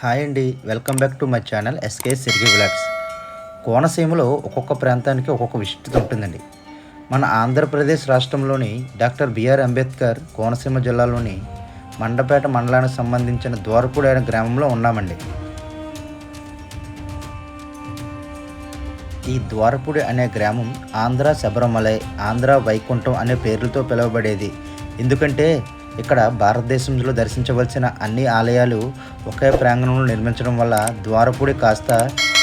Hi అండి. Welcome back to my channel SK Sirigi blogs కోనసీమలో ఒక్కొక్క ప్రాంతానికి ఒక్కొక్క విశిష్టత ఉంటుందండి. మన ఆంధ్రప్రదేశ్ రాష్ట్రంలోని డాక్టర్ బిఆర్ అంబేద్కర్ కోనసీమ జిల్లాలోని మండపేట మండలానికి సంబంధించిన ద్వారపూడి అనే గ్రామంలో ఉన్నామండి. ఈ ద్వారపూడి అనే గ్రామం ఆంధ్ర శబరిమలై ఆంధ్ర వైకుంఠం అనే పేర్లతో పిలువబడేది. ఎందుకంటే ఇక్కడ భారతదేశంలో దర్శించవలసిన అన్ని ఆలయాలు ఒకే ప్రాంగణంలో నిర్మించడం వల్ల ద్వారపూడి కాస్త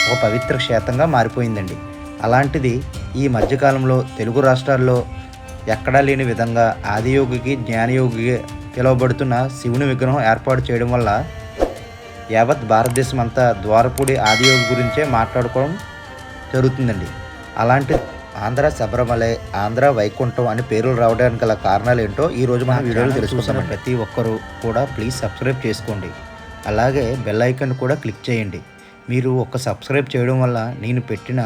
ఒక పవిత్ర క్షేత్రంగా మారిపోయిందండి. అలాంటిది ఈ మధ్యకాలంలో తెలుగు రాష్ట్రాల్లో ఎక్కడా లేని విధంగా ఆదియోగికి జ్ఞానయోగికి పిలువబడుతున్న శివుని విగ్రహం ఏర్పాటు చేయడం వల్ల యావత్ భారతదేశం అంతా ద్వారపూడి ఆదియోగి గురించే మాట్లాడుకోవడం జరుగుతుందండి. అలాంటి ఆంధ్ర శబరిమలై ఆంధ్ర వైకుంఠం అని పేర్లు రావడానికి గల కారణాలు ఏంటో ఈ రోజు మన వీడియోలో తెలుసుకుందాం ప్రతి ఒక్కరూ కూడా ప్లీజ్ సబ్స్క్రైబ్ చేసుకోండి. అలాగే బెల్ ఐకాన్ కూడా క్లిక్ చేయండి. మీరు ఒక సబ్స్క్రైబ్ చేయడం వల్ల నేను పెట్టిన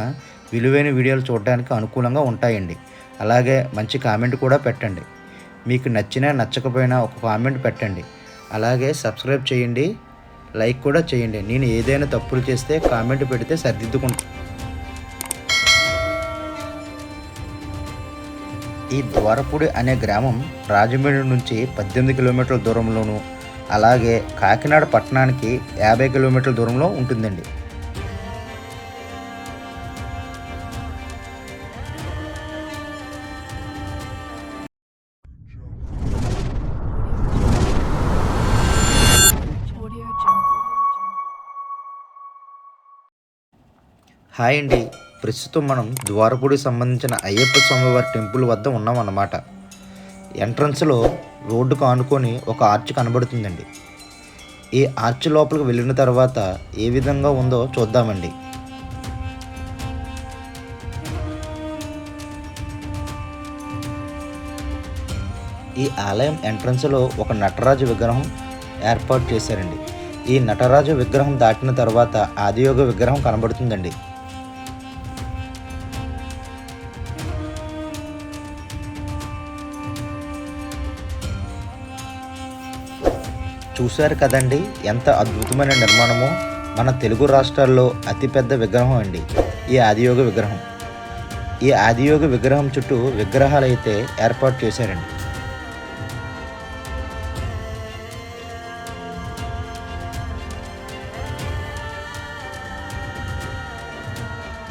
విలువైన వీడియోలు చూడడానికి అనుకూలంగా ఉంటాయండి. అలాగే మంచి కామెంట్ కూడా పెట్టండి. మీకు నచ్చినా నచ్చకపోయినా ఒక కామెంట్ పెట్టండి. అలాగే సబ్స్క్రైబ్ చేయండి. లైక్ కూడా చేయండి. నేను ఏదైనా తప్పులు చేస్తే కామెంట్ పెడితే సరిదిద్దుకుంటాను ఈ ద్వారపూడి అనే గ్రామం రాజమండ్రి నుంచి పద్దెనిమిది కిలోమీటర్ల దూరంలోను అలాగే కాకినాడ పట్టణానికి యాభై కిలోమీటర్ల దూరంలో ఉంటుందండి. హాయ్ అండి ప్రస్తుతం మనం ద్వారపూడి సంబంధించిన అయ్యప్ప స్వామివారి టెంపుల్ వద్ద ఉన్నాం అన్నమాట ఎంట్రన్స్లో రోడ్డుకు ఆనుకొని ఒక ఆర్చ్ కనబడుతుందండి. ఈ ఆర్చ్ లోపలికి వెళ్ళిన తర్వాత ఏ విధంగా ఉందో చూద్దామండి. ఈ ఆలయం ఎంట్రన్స్లో ఒక నటరాజు విగ్రహం ఏర్పాటు చేశారండి. ఈ నటరాజు విగ్రహం దాటిన తర్వాత ఆదియోగ విగ్రహం కనబడుతుందండి. చూశారు కదండి. ఎంత అద్భుతమైన నిర్మాణమో. మన తెలుగు రాష్ట్రాల్లో అతిపెద్ద విగ్రహం అండి. ఈ ఆదియోగ విగ్రహం. ఈ ఆదియోగ విగ్రహం చుట్టూ విగ్రహాలు అయితే ఏర్పాటు చేశారండి.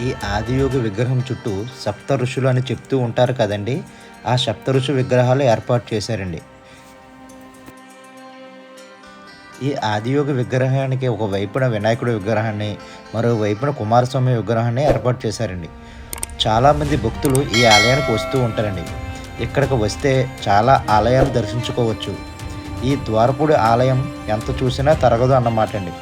ఈ ఆదియోగ విగ్రహం చుట్టూ సప్త ఋషులు అని చెప్తూ ఉంటారు కదండి. ఆ సప్త ఋషి విగ్రహాలు ఏర్పాటు చేశారండి. ఈ ఆదియోగ విగ్రహానికి ఒక వైపున వినాయకుడి విగ్రహాన్ని మరోవైపున కుమారస్వామి విగ్రహాన్ని ఏర్పాటు చేశారండి. చాలామంది భక్తులు ఈ ఆలయానికి వస్తూ ఉంటారండి. ఇక్కడికి వస్తే చాలా ఆలయాలు దర్శించుకోవచ్చు. ఈ ద్వారపూడి ఆలయం ఎంత చూసినా తరగదు అన్నమాట అండి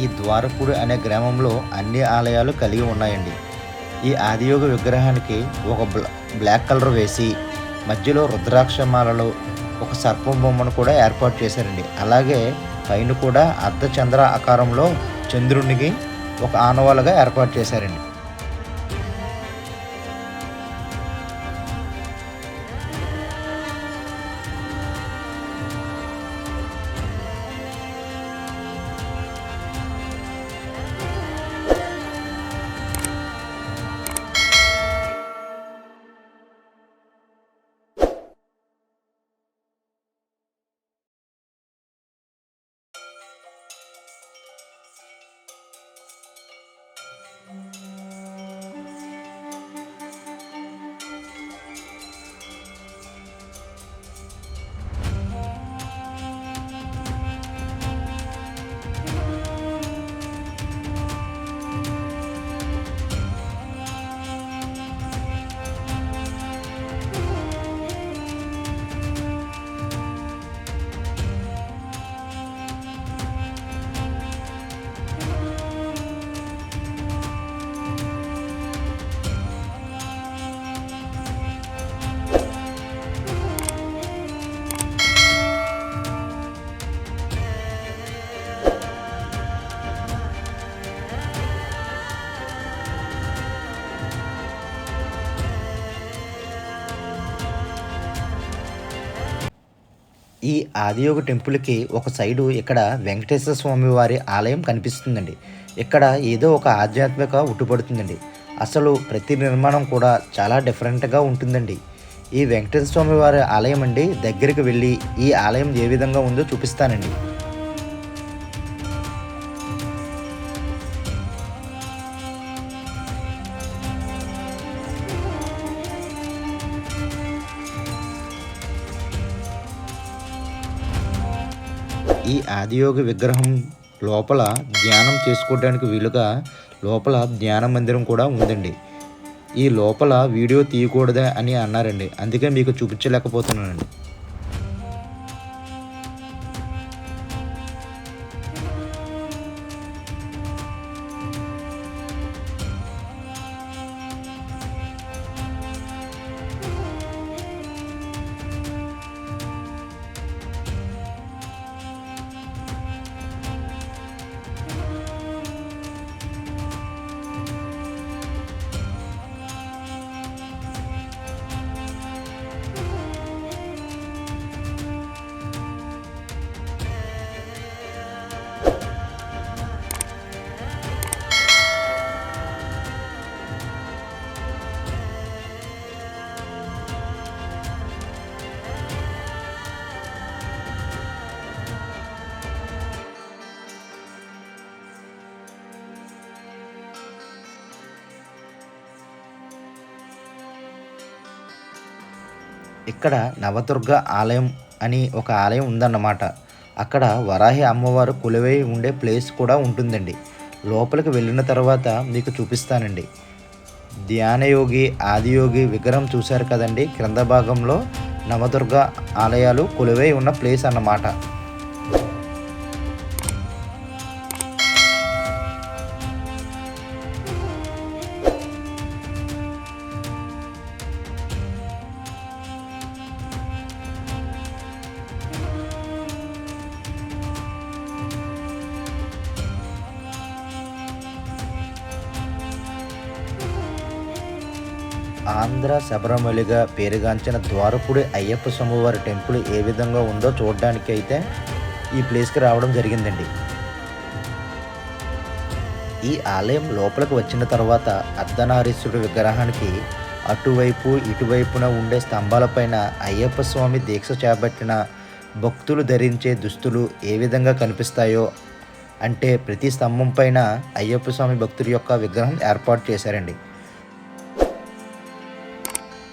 ఈ ద్వారపూడి అనే గ్రామంలో అన్ని ఆలయాలు కలిగి ఉన్నాయండి. ఈ ఆదియోగ విగ్రహానికి ఒక బ్లాక్ కలర్ వేసి మధ్యలో రుద్రాక్షమాలలో ఒక సర్పం బొమ్మను కూడా ఏర్పాటు చేశారండి. అలాగే పైన కూడా అర్ధచంద్ర ఆకారంలో చంద్రునికి ఒక ఆనవాలుగా ఏర్పాటు చేశారండి. ఆదియోగ టెంపుల్కి ఒక సైడు ఇక్కడ వెంకటేశ్వర స్వామి వారి ఆలయం కనిపిస్తుందండి. ఇక్కడ ఏదో ఒక ఆధ్యాత్మిక ఉట్టుపడుతుందండి. అసలు ప్రతి నిర్మాణం కూడా చాలా డిఫరెంట్గా ఉంటుందండి. ఈ వెంకటేశ్వర స్వామి వారి ఆలయం అండి దగ్గరికి వెళ్ళి ఈ ఆలయం ఏ విధంగా ఉందో చూపిస్తానండి. ఈ ఆదియోగి విగ్రహం లోపల ధ్యానం చేసుకోవడానికి వీలుగా లోపల ధ్యాన మందిరం కూడా ఉందండి. ఈ లోపల వీడియో తీయకూడదా అని అన్నారండి. అందుకే మీకు చూపించలేకపోతున్నానండి. ఇక్కడ నవదుర్గ ఆలయం అని ఒక ఆలయం ఉందన్నమాట. అక్కడ వరాహి అమ్మవారు కొలువై ఉండే ప్లేస్ కూడా ఉంటుందండి. లోపలికి వెళ్ళిన తర్వాత మీకు చూపిస్తానండి. ధ్యానయోగి ఆదియోగి విగ్రహం చూశారు కదండి. క్రింద భాగంలో నవదుర్గ ఆలయాలు కొలువై ఉన్న ప్లేస్ అన్నమాట. ఆంధ్ర శబరిమలిగా పేరుగాంచిన ద్వారపుడి అయ్యప్ప స్వామివారి టెంపుల్ ఏ విధంగా ఉందో చూడడానికి అయితే ఈ ప్లేస్కి రావడం జరిగిందండి. ఈ ఆలయం లోపలికి వచ్చిన తర్వాత అర్ధనారీశ్వరుడు విగ్రహానికి అటువైపు ఇటువైపున ఉండే స్తంభాలపైన అయ్యప్ప స్వామి దీక్ష చేపట్టిన భక్తులు ధరించే దుస్తులు ఏ విధంగా కనిపిస్తాయో అంటే ప్రతి స్తంభం పైన అయ్యప్ప స్వామి భక్తుల యొక్క విగ్రహం ఏర్పాటు చేశారండి.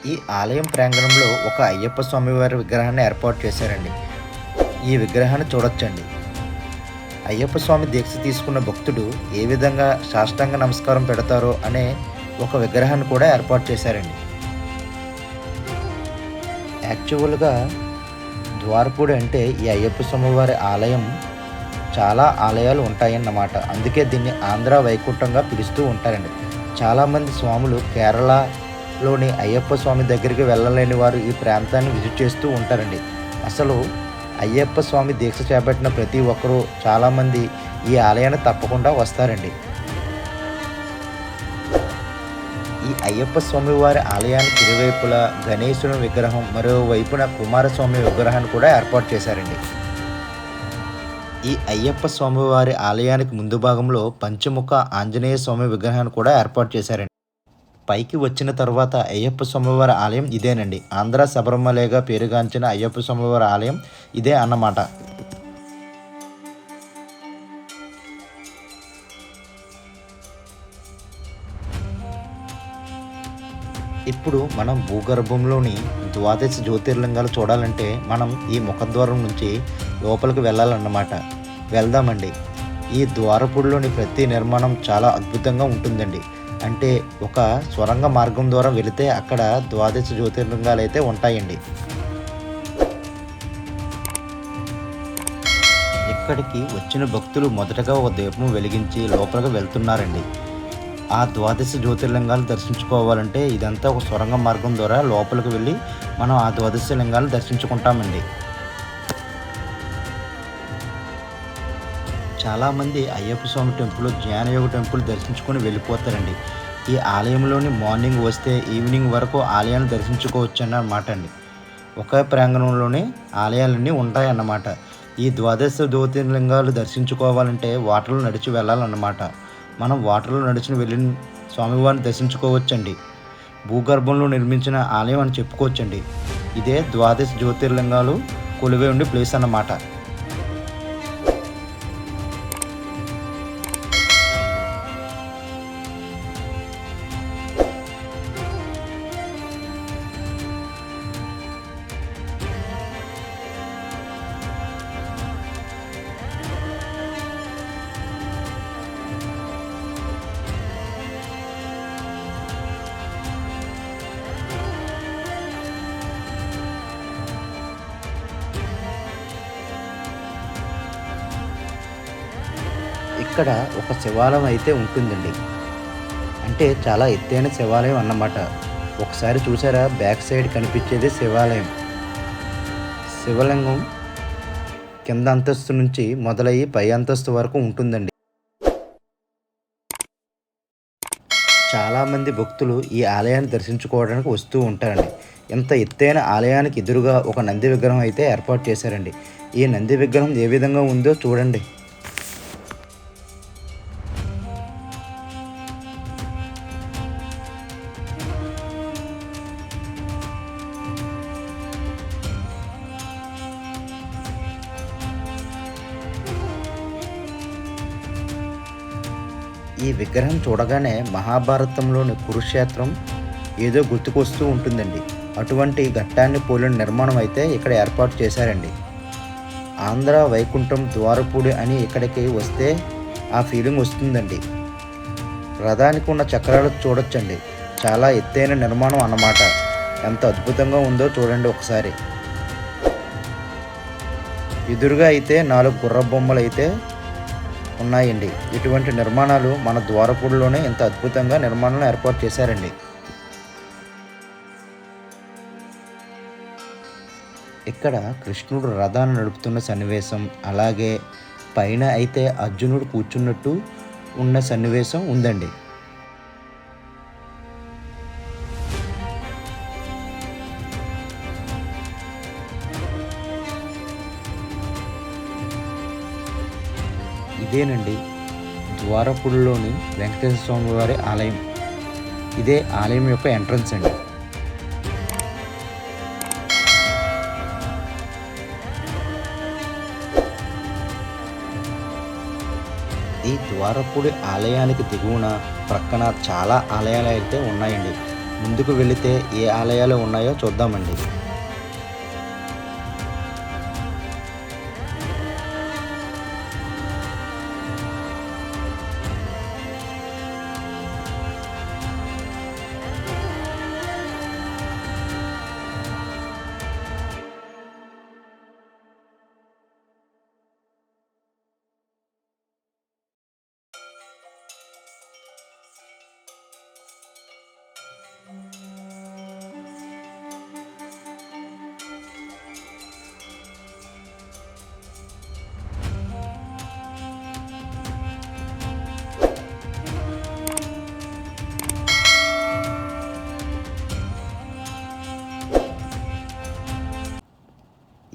ఈ ఆలయం ప్రాంగణంలో ఒక అయ్యప్ప స్వామివారి విగ్రహాన్ని ఏర్పాటు చేశారండి. ఈ విగ్రహాన్ని చూడొచ్చండి. అయ్యప్ప స్వామి దీక్ష తీసుకున్న భక్తుడు ఏ విధంగా సాష్టాంగ నమస్కారం పెడతారో అనే ఒక విగ్రహాన్ని కూడా ఏర్పాటు చేశారండి. యాక్చువల్గా ద్వారపూడి అంటే ఈ అయ్యప్ప స్వామివారి ఆలయం చాలా ఆలయాలు ఉంటాయన్నమాట. అందుకే దీన్ని ఆంధ్ర వైకుంఠంగా పిలుస్తూ ఉంటారండి. చాలామంది స్వాములు కేరళ లోని అయ్యప్ప స్వామి దగ్గరికి వెళ్ళలేని వారు ఈ ప్రాంతాన్ని విజిట్ చేస్తూ ఉంటారండి. అసలు అయ్యప్ప స్వామి దీక్ష చేపట్టిన ప్రతి ఒక్కరూ చాలామంది ఈ ఆలయాన్ని తప్పకుండా వస్తారండి. ఈ అయ్యప్ప స్వామి వారి ఆలయానికి ఇరువైపులా గణేశుని విగ్రహం మరోవైపున కుమారస్వామి విగ్రహాన్ని కూడా ఏర్పాటు చేశారండి. ఈ అయ్యప్ప స్వామివారి ఆలయానికి ముందు భాగంలో పంచముఖ ఆంజనేయ స్వామి విగ్రహాన్ని కూడా ఏర్పాటు చేశారండి. పైకి వచ్చిన తర్వాత అయ్యప్ప స్వామివారి ఆలయం ఇదేనండి. ఆంధ్ర శబరిమలగా పేరుగాంచిన అయ్యప్ప స్వామివారి ఆలయం ఇదే అన్నమాట. ఇప్పుడు మనం భూగర్భంలోని ద్వాదశ జ్యోతిర్లింగాలు చూడాలంటే మనం ఈ ముఖద్వారం నుంచి లోపలికి వెళ్ళాలన్నమాట. వెళ్దామండి. ఈ ద్వారపుడిలోని ప్రతి నిర్మాణం చాలా అద్భుతంగా ఉంటుందండి. అంటే ఒక స్వరంగ మార్గం ద్వారా వెళితే అక్కడ ద్వాదశ జ్యోతిర్లింగాలు అయితే ఉంటాయండి. ఇక్కడికి వచ్చిన భక్తులు మొదటగా ఒక దీపం వెలిగించి లోపలికి వెళ్తున్నారండి. ఆ ద్వాదశ జ్యోతిర్లింగాలు దర్శించుకోవాలంటే ఇదంతా ఒక సొరంగ మార్గం ద్వారా లోపలికి వెళ్ళి మనం ఆ ద్వాదశ లింగాలు దర్శించుకుంటామండి. చాలామంది అయ్యప్ప స్వామి టెంపుల్ జ్ఞానయోగ టెంపుల్ దర్శించుకొని వెళ్ళిపోతారండి. ఈ ఆలయంలోని మార్నింగ్ వస్తే ఈవినింగ్ వరకు ఆలయాన్ని దర్శించుకోవచ్చు అన్నమాట అండి ఒకే ప్రాంగణంలోనే ఆలయాలన్నీ ఉంటాయన్నమాట. ఈ ద్వాదశ జ్యోతిర్లింగాలు దర్శించుకోవాలంటే వాటర్లో నడిచి వెళ్ళాలన్నమాట. మనం వాటర్లో నడిచి వెళ్ళిన స్వామివారిని దర్శించుకోవచ్చండి. భూగర్భంలో నిర్మించిన ఆలయం అని చెప్పుకోవచ్చండి. ఇదే ద్వాదశ జ్యోతిర్లింగాలు కొలువై ఉండే ప్లేస్ అన్నమాట. ఇక్కడ ఒక శివాలయం అయితే ఉంటుందండి. అంటే చాలా ఎత్తైన శివాలయం అన్నమాట. ఒకసారి చూసారా? బ్యాక్ సైడ్ కనిపించేది శివాలయం. శివలింగం కింద అంతస్తు నుంచి మొదలయ్యి పై అంతస్తు వరకు ఉంటుందండి. చాలామంది భక్తులు ఈ ఆలయాన్ని దర్శించుకోవడానికి వస్తూ ఉంటారండి. ఇంత ఎత్తైన ఆలయానికి ఎదురుగా ఒక నంది విగ్రహం అయితే ఏర్పాటు చేశారండి. ఈ నంది విగ్రహం ఏ విధంగా ఉందో చూడండి. ఈ విగ్రహం చూడగానే మహాభారతంలోని కురుక్షేత్రం ఏదో గుర్తుకొస్తూ ఉంటుందండి. అటువంటి ఘట్టాన్ని పోలిన నిర్మాణం అయితే ఇక్కడ ఏర్పాటు చేశారండి. ఆంధ్ర వైకుంఠం ద్వారపూడి అని ఇక్కడికి వస్తే ఆ ఫీలింగ్ వస్తుందండి. రథానికి ఉన్న చక్రాలు చూడొచ్చండి. చాలా ఎత్తైన నిర్మాణం అన్నమాట. ఎంత అద్భుతంగా ఉందో చూడండి ఒకసారి. ఎదురుగా అయితే నాలుగు గుర్ర బొమ్మలు అయితే ఉన్నాయండి. ఇటువంటి నిర్మాణాలు మన ద్వారపూడిలోనే ఇంత అద్భుతంగా నిర్మాణాలను ఏర్పాటు చేశారండి. ఇక్కడ కృష్ణుడు రథాన్ని నడుపుతున్న సన్నివేశం అలాగే పైన అయితే అర్జునుడు కూర్చున్నట్టు ఉన్న సన్నివేశం ఉందండి. ఇదేనండి ద్వారపుడిలోని వెంకటేశ్వర స్వామి వారి ఆలయం. ఇదే ఆలయం యొక్క ఎంట్రన్స్ అండి. ఈ ద్వారపుడి ఆలయానికి దిగువన ప్రక్కన చాలా ఆలయాలు అయితే ఉన్నాయండి. ముందుకు వెళితే ఏ ఆలయాలు ఉన్నాయో చూద్దామండి.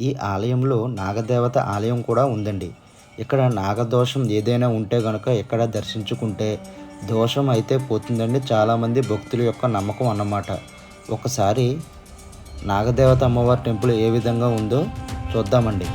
ఈ ఆలయంలో నాగదేవత ఆలయం కూడా ఉందండి. ఇక్కడ నాగదోషం ఏదైనా ఉంటే కనుక ఇక్కడ దర్శించుకుంటే దోషం అయితే పోతుందండి చాలామంది భక్తుల యొక్క నమ్మకం అన్నమాట. ఒకసారి నాగదేవత అమ్మవారి టెంపుల్ ఏ విధంగా ఉందో చూద్దామండి.